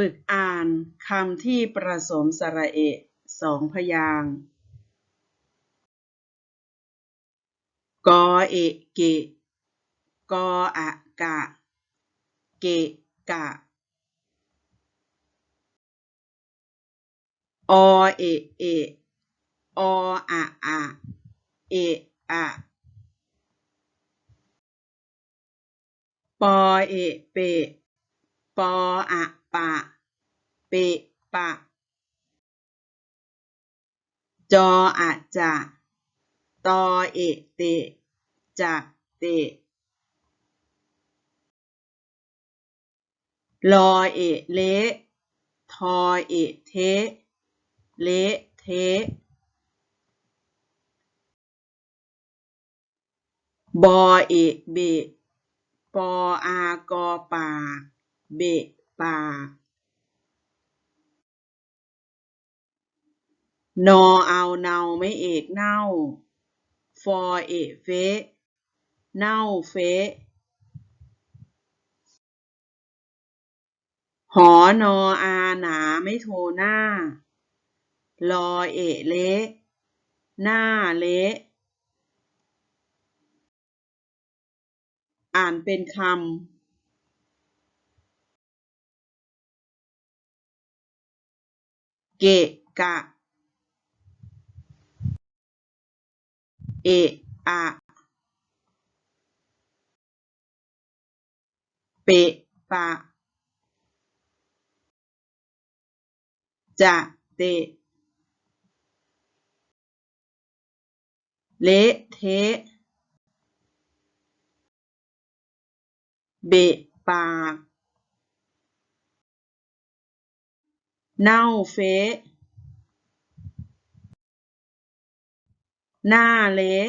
ฝึกอ่านคำที่ประสมสระเอะสองพยางค์กอเอะเกะกออะกะ เกะกะ อเอะเอะออะอะเอะอะปอเอะเปะ ปออะปะ เปะปะ จออะจะตอเอะเตะจะเตะลอเอะเละ ทอเอะเทะ เละเทะบอเอะเบปออากอปาก เบะปากนอเอาเนาไม่เอกเน่า ฟอเอเฟเน่าเฟหอนออาหนาไม่โทหน้า ลอเอเละ หน้าเละ อ่านเป็นคำ เกะกะเอะอะเป เน่าเฟะหน้าเละ